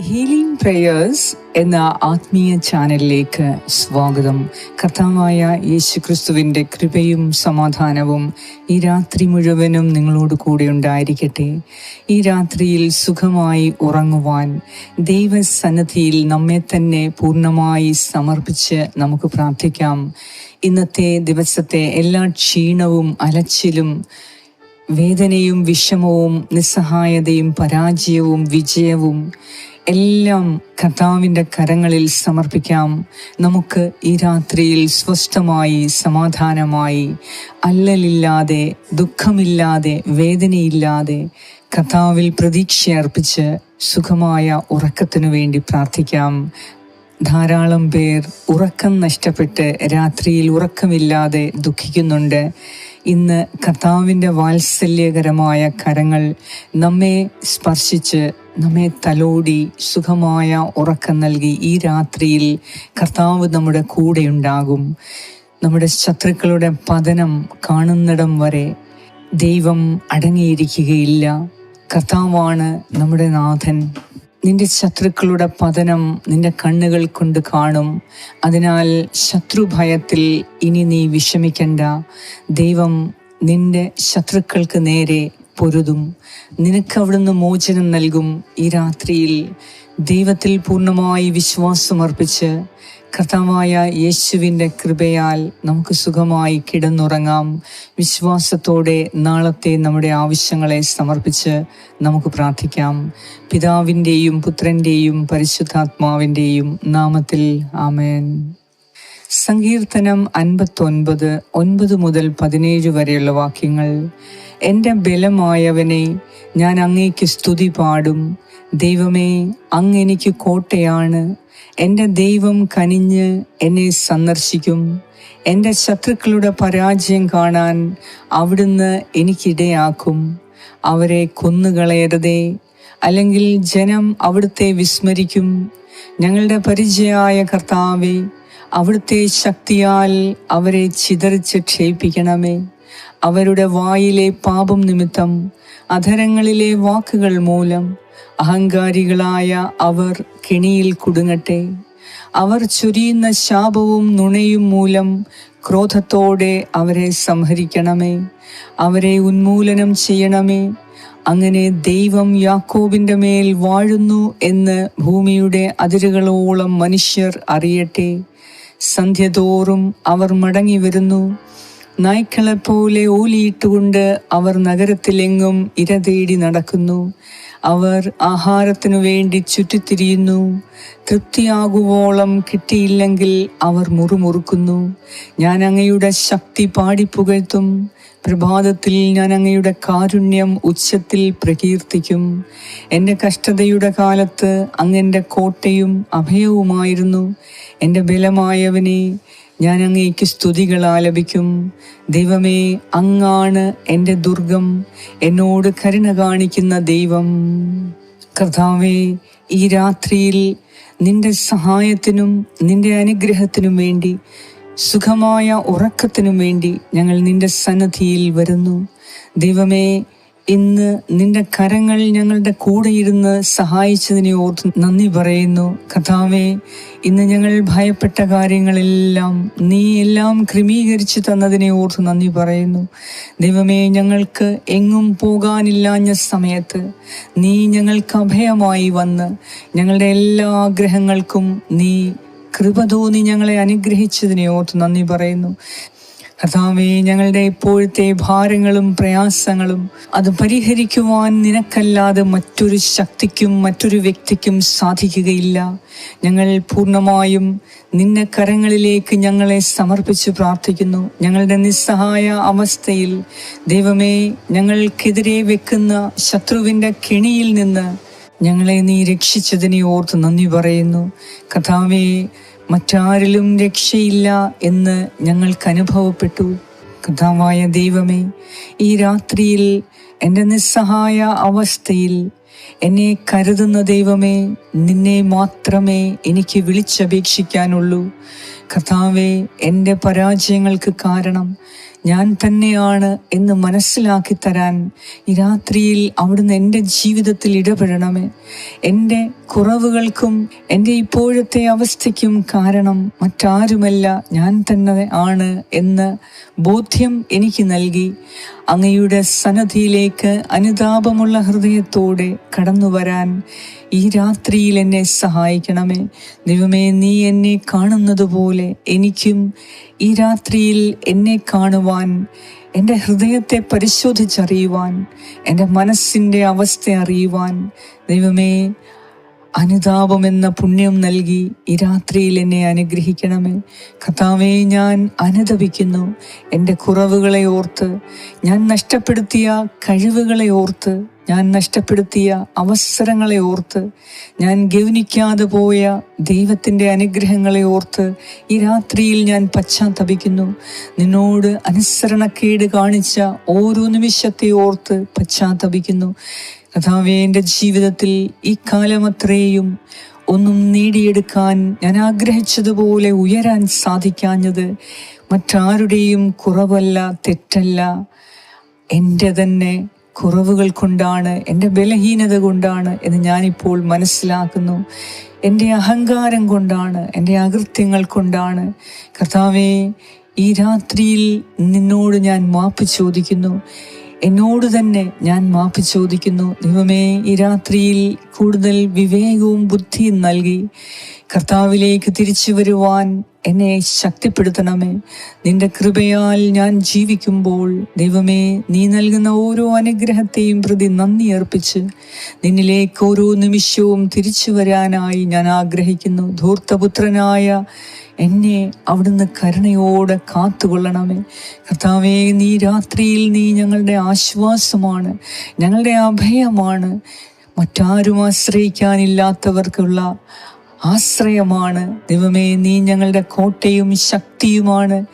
Healing prayers എന്ന ആത്മീയ ചാനലിലേക്ക് സ്വാഗതം. കർത്താവായ യേശു ക്രിസ്തുവിന്റെ കൃപയും സമാധാനവും ഈ രാത്രി മുഴുവനും നിങ്ങളോട് കൂടെ ഉണ്ടായിരിക്കട്ടെ. ഈ രാത്രിയിൽ സുഖമായി ഉറങ്ങുവാൻ ദൈവസന്നദ്ധിയിൽ നമ്മെ തന്നെ പൂർണമായി സമർപ്പിച്ച് നമുക്ക് പ്രാർത്ഥിക്കാം. ഇന്നത്തെ ദിവസത്തെ എല്ലാ ക്ഷീണവും അലച്ചിലും വേദനയും വിഷമവും നിസ്സഹായതയും പരാജയവും വിജയവും എല്ലാം കർത്താവിന്റെ കരങ്ങളിൽ സമർപ്പിക്കാം. നമുക്ക് ഈ രാത്രിയിൽ സ്വസ്ഥമായി സമാധാനമായി അല്ലലില്ലാതെ ദുഃഖമില്ലാതെ വേദനയില്ലാതെ കർത്താവിൽ പ്രതീക്ഷയർപ്പിച്ച് സുഖമായ ഉറക്കത്തിനു വേണ്ടി പ്രാർത്ഥിക്കാം. ധാരാളം പേർ ഉറക്കം നഷ്ടപ്പെട്ട് രാത്രിയിൽ ഉറക്കമില്ലാതെ ദുഃഖിക്കുന്നുണ്ട്. ഇന്ന് കർത്താവിന്റെ വാത്സല്യകരമായ കരങ്ങൾ നമ്മെ സ്പർശിച്ച് നമ്മെ തലോടി സുഖമായ ഉറക്കം നൽകി ഈ രാത്രിയിൽ കർത്താവ് നമ്മുടെ കൂടെയുണ്ടാകും നമ്മുടെ ശത്രുക്കളുടെ പതനം കാണുന്നിടം വരെ ദൈവം അടങ്ങിയിരിക്കുകയില്ല. കർത്താവാണ് നമ്മുടെ നാഥൻ. നിന്റെ ശത്രുക്കളുടെ പതനം നിന്റെ കണ്ണുകൾ കൊണ്ട് കാണും. അതിനാൽ ശത്രുഭയത്തിൽ ഇനി നീ വിഷമിക്കണ്ട. ദൈവം നിന്റെ ശത്രുക്കൾക്ക് നേരെ പൊരുതും. നിനക്ക് അവിടുന്ന് മോചനം നൽകും ഈ രാത്രിയിൽ. ദൈവത്തിൽ പൂർണമായി വിശ്വാസമർപ്പിച്ച് കർത്താവായ യേശുവിന്റെ കൃപയാൽ നമുക്ക് സുഖമായി കിടന്നുറങ്ങാം. വിശ്വാസത്തോടെ നാളത്തെ നമ്മുടെ ആവശ്യങ്ങളെ സമർപ്പിച്ച് നമുക്ക് പ്രാർത്ഥിക്കാം. പിതാവിന്റെയും പുത്രന്റെയും പരിശുദ്ധാത്മാവിന്റെയും നാമത്തിൽ ആമേൻ. സങ്കീർത്തനം അൻപത്തൊൻപത് ഒൻപത് മുതൽ പതിനേഴ് വരെയുള്ള വാക്യങ്ങൾ. എന്റെ ബലമായവനെ ഞാൻ അങ്ങേക്ക് സ്തുതി പാടും. ദൈവമേ അങ്ങ് എനിക്ക് കോട്ടയാണ്. എന്റെ ദൈവം കനിഞ്ഞ് എന്നെ സന്ദർശിക്കും. എന്റെ ശത്രുക്കളുടെ പരാജയം കാണാൻ അവിടുന്ന് എനിക്കിടയാക്കും. അവരെ കൊന്നുകളയരുതേ. അല്ലെങ്കിൽ ജനം അവിടുത്തെ വിസ്മരിക്കും. ഞങ്ങളുടെ പരിചയായ കർത്താവെ അവിടുത്തെ ശക്തിയാൽ അവരെ ചിതറിച്ച് ക്ഷയിപ്പിക്കണമേ. അവരുടെ വായിലെ പാപം നിമിത്തം അധരങ്ങളിലെ വാക്കുകൾ മൂലം അഹങ്കാരികളായ അവർ കെണിയിൽ കുടുങ്ങട്ടെ. അവർ ചൊരിയുന്ന ശാപവും നുണയും മൂലം ക്രോധത്തോടെ അവരെ സംഹരിക്കണമേ. അവരെ ഉന്മൂലനം ചെയ്യണമേ. അങ്ങനെ ദൈവം യാക്കോബിന്റെ മേൽ വാഴുന്നു എന്ന് ഭൂമിയുടെ അതിരുകളോളം മനുഷ്യർ അറിയട്ടെ. സന്ധ്യതോറും അവർ മടങ്ങി വരുന്നു. നായ്ക്കളെപ്പോലെ ഓലിയിട്ടുകൊണ്ട് അവർ നഗരത്തിലെങ്ങും ഇര തേടി നടക്കുന്നു. അവർ ആഹാരത്തിനു വേണ്ടി ചുറ്റിത്തിരിയുന്നു. തൃപ്തിയാകുവോളം കിട്ടിയില്ലെങ്കിൽ അവർ മുറുമുറുക്കുന്നു. ഞാൻ അങ്ങയുടെ ശക്തി പാടിപ്പുകഴ്ത്തും പ്രഭാതത്തിൽ ഞാൻ അങ്ങയുടെ കാരുണ്യം ഉച്ചത്തിൽ പ്രകീർത്തിക്കും. എന്റെ കഷ്ടതയുടെ കാലത്ത് അങ്ങന്റെ കോട്ടയും അഭയവുമായിരുന്നു. എന്റെ ബലമായവനെ ഞാൻ അങ്ങേക്ക് സ്തുതികൾ ആലപിക്കും. ദൈവമേ അങ്ങാണ് എന്റെ ദുർഗം. എന്നോട് കരുണ കാണിക്കുന്ന ദൈവം. കർത്താവേ ഈ രാത്രിയിൽ നിന്റെ സഹായത്തിനും നിന്റെ അനുഗ്രഹത്തിനും വേണ്ടി സുഖമായ ഉറക്കത്തിനു വേണ്ടി ഞങ്ങൾ നിന്റെ സന്നദ്ധിയിൽ വരുന്നു. ദൈവമേ ഇന്ന് നിന്റെ കരങ്ങൾ ഞങ്ങളുടെ കൂടെ ഇരുന്ന് സഹായിച്ചതിനെ ഓർത്ത് നന്ദി പറയുന്നു. കഥാവേ ഇന്ന് ഞങ്ങൾ ഭയപ്പെട്ട കാര്യങ്ങളെല്ലാം നീ എല്ലാം ക്രമീകരിച്ചു തന്നതിനെ ഓർത്ത് നന്ദി പറയുന്നു. ദൈവമേ ഞങ്ങൾക്ക് എങ്ങും പോകാനില്ലാഞ്ഞ സമയത്ത് നീ ഞങ്ങൾക്ക് അഭയമായി വന്ന് ഞങ്ങളുടെ എല്ലാ ആഗ്രഹങ്ങൾക്കും നീ കൃപ തോന്നി ഞങ്ങളെ അനുഗ്രഹിച്ചതിനെ ഓർത്ത് നന്ദി പറയുന്നു. കർത്താവേ ഞങ്ങളുടെ ഇപ്പോഴത്തെ ഭാരങ്ങളും പ്രയാസങ്ങളും അത് പരിഹരിക്കുവാൻ നിനക്കല്ലാതെ മറ്റൊരു ശക്തിക്കും മറ്റൊരു വ്യക്തിക്കും സാധിക്കുകയില്ല. ഞങ്ങൾ പൂർണമായും നിന്നെ കരങ്ങളിലേക്ക് ഞങ്ങളെ സമർപ്പിച്ച് പ്രാർത്ഥിക്കുന്നു. ഞങ്ങളുടെ നിസ്സഹായ അവസ്ഥയിൽ ദൈവമേ ഞങ്ങൾക്കെതിരെ വെക്കുന്ന ശത്രുവിന്റെ കെണിയിൽ നിന്ന് ഞങ്ങളെ നീ രക്ഷിച്ചതിനെ ഓർത്ത് നന്ദി പറയുന്നു. കഥാവേ മറ്റാരിലും രക്ഷയില്ല എന്ന് ഞങ്ങൾക്ക് അനുഭവപ്പെട്ടു. കഥാവായ ദൈവമേ ഈ രാത്രിയിൽ എന്റെ നിസ്സഹായ അവസ്ഥയിൽ എന്നെ കരുതുന്ന ദൈവമേ നിന്നെ മാത്രമേ എനിക്ക് വിളിച്ചപേക്ഷിക്കാനുള്ളൂ. കഥാവേ എന്റെ പരാജയങ്ങൾക്ക് കാരണം ഞാൻ തന്നെയാണ് എന്ന് മനസ്സിലാക്കി തരാൻ ഈ രാത്രിയിൽ അവിടുന്ന് എന്റെ ജീവിതത്തിൽ ഇടപെടണമേ. എന്റെ കുറവുകൾക്കും എന്റെ ഇപ്പോഴത്തെ അവസ്ഥയ്ക്കും കാരണം മറ്റാരുമല്ല ഞാൻ തന്നെ ആണ് എന്ന് ബോധ്യം എനിക്ക് നൽകി. അങ്ങയുടെ സന്നദ്ധിയിലേക്ക് അനുതാപമുള്ള ഹൃദയത്തോടെ കടന്നു വരാൻ ഈ രാത്രിയിൽ എന്നെ സഹായിക്കണമേ. ദൈവമേ നീ എന്നെ കാണുന്നത് പോലെ എനിക്കും ഈ രാത്രിയിൽ എന്നെ കാണുവാൻ എന്റെ ഹൃദയത്തെ പരിശോധിച്ചറിയുവാൻ എന്റെ മനസ്സിന്റെ അവസ്ഥ അറിയുവാൻ. ദൈവമേ അനുതാപം എന്ന പുണ്യം നൽകി ഈ രാത്രിയിൽ എന്നെ അനുഗ്രഹിക്കണമേ. കഥാവേ ഞാൻ അനുതപിക്കുന്നു എന്റെ കുറവുകളെ ഓർത്ത് ഞാൻ നഷ്ടപ്പെടുത്തിയ കഴിവുകളെ ഓർത്ത് ഞാൻ നഷ്ടപ്പെടുത്തിയ അവസരങ്ങളെ ഓർത്ത് ഞാൻ ഗൗനിക്കാതെ പോയ ദൈവത്തിന്റെ അനുഗ്രഹങ്ങളെ ഓർത്ത് ഈ രാത്രിയിൽ ഞാൻ പശ്ചാത്തപിക്കുന്നു. നിന്നോട് അനുസരണക്കേട് കാണിച്ച ഓരോ നിമിഷത്തെ ഓർത്ത് പശ്ചാത്തപിക്കുന്നു. കഥാവേ എന്റെ ജീവിതത്തിൽ ഈ കാലമത്രയും ഒന്നും നേടിയെടുക്കാൻ ഞാൻ ആഗ്രഹിച്ചതുപോലെ ഉയരാൻ സാധിക്കാഞ്ഞത് മറ്റാരുടെയും കുറവല്ല തെറ്റല്ല. എന്റെ തന്നെ കുറവുകൾ കൊണ്ടാണ് എന്റെ ബലഹീനത കൊണ്ടാണ് എന്ന് ഞാനിപ്പോൾ മനസ്സിലാക്കുന്നു. എന്റെ അഹങ്കാരം കൊണ്ടാണ് എന്റെ അകൃത്യങ്ങൾ കൊണ്ടാണ്. കർത്താവേ ഈ രാത്രിയിൽ നിന്നോട് ഞാൻ മാപ്പ് ചോദിക്കുന്നു. എന്നോട് തന്നെ ഞാൻ മാപ്പ് ചോദിക്കുന്നു. ദൈവമേ ഈ രാത്രിയിൽ കൂടുതൽ വിവേകവും ബുദ്ധിയും നൽകി കർത്താവിലേക്ക് തിരിച്ചു വരുവാൻ എന്നെ ശക്തിപ്പെടുത്തണമേ. നിന്റെ കൃപയാൽ ഞാൻ ജീവിക്കുമ്പോൾ ദൈവമേ നീ നൽകുന്ന ഓരോ അനുഗ്രഹത്തെയും പ്രതി നന്ദി അർപ്പിച്ച് നിന്നിലേക്ക് ഓരോ നിമിഷവും തിരിച്ചു വരാനായി ഞാൻ ആഗ്രഹിക്കുന്നു. ധൂർത്തപുത്രനായ എന്നെ അവിടുന്ന് കരുണയോടെ കാത്തുകൊള്ളണമേ. കർത്താവേ നീ രാത്രിയിൽ നീ ഞങ്ങളുടെ ആശ്വാസമാണ് ഞങ്ങളുടെ അഭയമാണ്. മറ്റാരും ആശ്രയിക്കാനില്ലാത്തവർക്കുള്ള ആശ്രയമാണ്. ദൈവമേ നീ ഞങ്ങളുടെ കോട്ടയും ശക്തിയുമാണ്.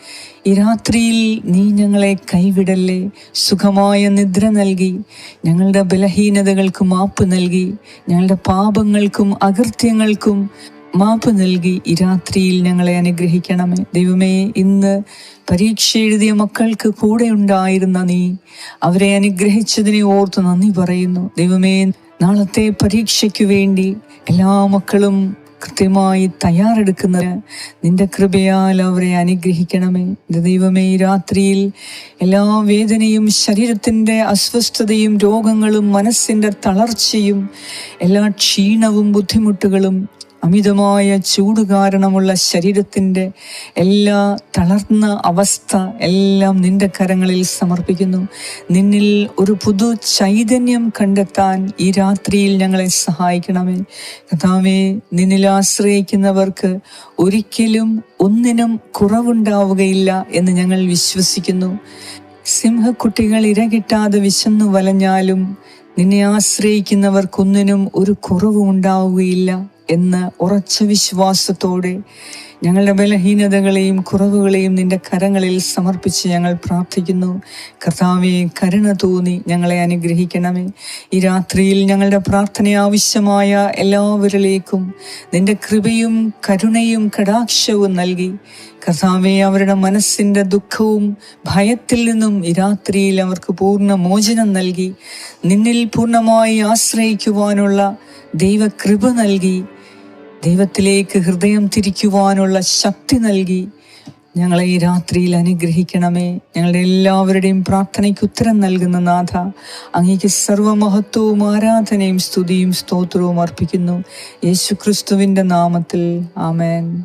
ഈ രാത്രിയിൽ നീ ഞങ്ങളെ കൈവിടല്ലേ സുഖമായ നിദ്ര നൽകി ഞങ്ങളുടെ ബലഹീനതകൾക്കും മാപ്പ് നൽകി ഞങ്ങളുടെ പാപങ്ങൾക്കും അകൃത്യങ്ങൾക്കും മാപ്പ് നൽകി ഈ രാത്രിയിൽ ഞങ്ങളെ അനുഗ്രഹിക്കണമേ. ദൈവമേ ഇന്ന് പരീക്ഷ എഴുതിയ മക്കൾക്ക് കൂടെ ഉണ്ടായിരുന്ന നീ അവരെ അനുഗ്രഹിച്ചതിനെ ഓർത്ത് നന്ദി പറയുന്നു. ദൈവമേ നാളത്തെ പരീക്ഷയ്ക്ക് വേണ്ടി എല്ലാ മക്കളും കൃത്യമായി തയ്യാറെടുക്കുന്ന നിന്റെ കൃപയാൽ അവരെ അനുഗ്രഹിക്കണമേ. എന്റെ ദൈവമേ രാത്രിയിൽ എല്ലാ വേദനയും ശരീരത്തിന്റെ അസ്വസ്ഥതയും രോഗങ്ങളും മനസ്സിന്റെ തളർച്ചയും എല്ലാ ക്ഷീണവും ബുദ്ധിമുട്ടുകളും അമിതമായ ചൂട് കാരണമുള്ള ശരീരത്തിന്റെ എല്ലാ തളർന്ന അവസ്ഥ എല്ലാം നിന്റെ കരങ്ങളിൽ സമർപ്പിക്കുന്നു. നിന്നിൽ ഒരു പുതു ചൈതന്യം കണ്ടെത്താൻ ഈ രാത്രിയിൽ ഞങ്ങളെ സഹായിക്കണമേ. കഥാവേ നിന്നിൽ ആശ്രയിക്കുന്നവർക്ക് ഒരിക്കലും ഒന്നിനും കുറവുണ്ടാവുകയില്ല എന്ന് ഞങ്ങൾ വിശ്വസിക്കുന്നു. സിംഹക്കുട്ടികൾ ഇരകിട്ടാതെ വിശന്നു വലഞ്ഞാലും നിന്നെ ആശ്രയിക്കുന്നവർക്കൊന്നിനും ഒരു കുറവും ഉണ്ടാവുകയില്ല എന്ന് ഉറച്ച വിശ്വാസത്തോടെ ഞങ്ങളുടെ ബലഹീനതകളെയും കുറവുകളെയും നിന്റെ കരങ്ങളിൽ സമർപ്പിച്ച് ഞങ്ങൾ പ്രാർത്ഥിക്കുന്നു. കർത്താവെ കരുണ തോന്നി ഞങ്ങളെ അനുഗ്രഹിക്കണമേ. ഈ രാത്രിയിൽ ഞങ്ങളുടെ പ്രാർത്ഥന ആവശ്യമായ എല്ലാവരിലേക്കും നിന്റെ കൃപയും കരുണയും കടാക്ഷവും നൽകി. കർത്താവെ അവരുടെ മനസ്സിന്റെ ദുഃഖവും ഭയത്തിൽ നിന്നും ഈ രാത്രിയിൽ അവർക്ക് പൂർണ മോചനം നൽകി. നിന്നിൽ പൂർണമായി ആശ്രയിക്കുവാനുള്ള ദൈവകൃപ നൽകി. ദൈവത്തിലേക്ക് ഹൃദയം തിരിക്കുവാനുള്ള ശക്തി നൽകി ഞങ്ങളെ ഈ രാത്രിയിൽ അനുഗ്രഹിക്കണമേ. ഞങ്ങളുടെ എല്ലാവരുടെയും പ്രാർത്ഥനയ്ക്ക് ഉത്തരം നൽകുന്ന നാഥ അങ്ങേക്ക് സർവമഹത്വവും ആരാധനയും സ്തുതിയും സ്തോത്രവും അർപ്പിക്കുന്നു. യേശു ക്രിസ്തുവിന്റെ നാമത്തിൽ ആമേൻ.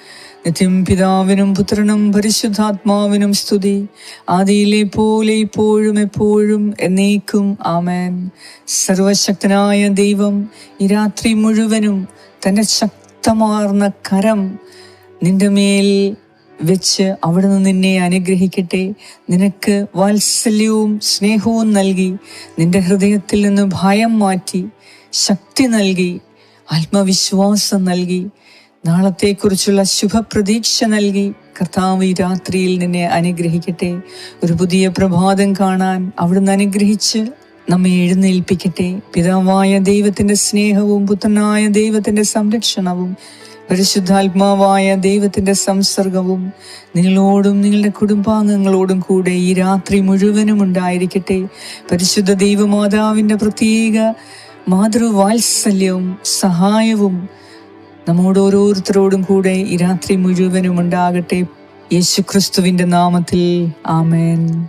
നിത്യം പിതാവിനും പുത്രനും പരിശുദ്ധാത്മാവിനും സ്തുതി. ആദിയിലെ പോലെ ഇപ്പോഴും എപ്പോഴും എന്നേക്കും ആമേൻ. സർവശക്തനായ ദൈവം ഈ രാത്രി മുഴുവനും തന്റെ ശക്തമാർന്ന കരം നിന്റെ മേൽ വെച്ച് അവിടുന്ന് നിന്നെ അനുഗ്രഹിക്കട്ടെ. നിനക്ക് വാത്സല്യവും സ്നേഹവും നൽകി നിന്റെ ഹൃദയത്തിൽ നിന്ന് ഭയം മാറ്റി ശക്തി നൽകി ആത്മവിശ്വാസം നൽകി നാളത്തെക്കുറിച്ചുള്ള ശുഭപ്രതീക്ഷ നൽകി കർത്താവ് ഈ രാത്രിയിൽ നിന്നെ അനുഗ്രഹിക്കട്ടെ. ഒരു പുതിയ പ്രഭാതം കാണാൻ അവിടുന്ന് അനുഗ്രഹിച്ച് നമ്മെ എഴുന്നേൽപ്പിക്കട്ടെ. പിതാവായ ദൈവത്തിന്റെ സ്നേഹവും പുത്രനായ ദൈവത്തിന്റെ സംരക്ഷണവും പരിശുദ്ധാത്മാവായ ദൈവത്തിന്റെ സംസർഗവും നിങ്ങളോടും നിങ്ങളുടെ കുടുംബാംഗങ്ങളോടും കൂടെ ഈ രാത്രി മുഴുവനും ഉണ്ടായിരിക്കട്ടെ. പരിശുദ്ധ ദൈവമാതാവിന്റെ പ്രത്യേക മാതൃവാത്സല്യവും സഹായവും നമ്മോട് ഓരോരുത്തരോടും കൂടെ ഈ രാത്രി മുഴുവനും ഉണ്ടാകട്ടെ. യേശുക്രിസ്തുവിന്റെ നാമത്തിൽ. ആമേൻ.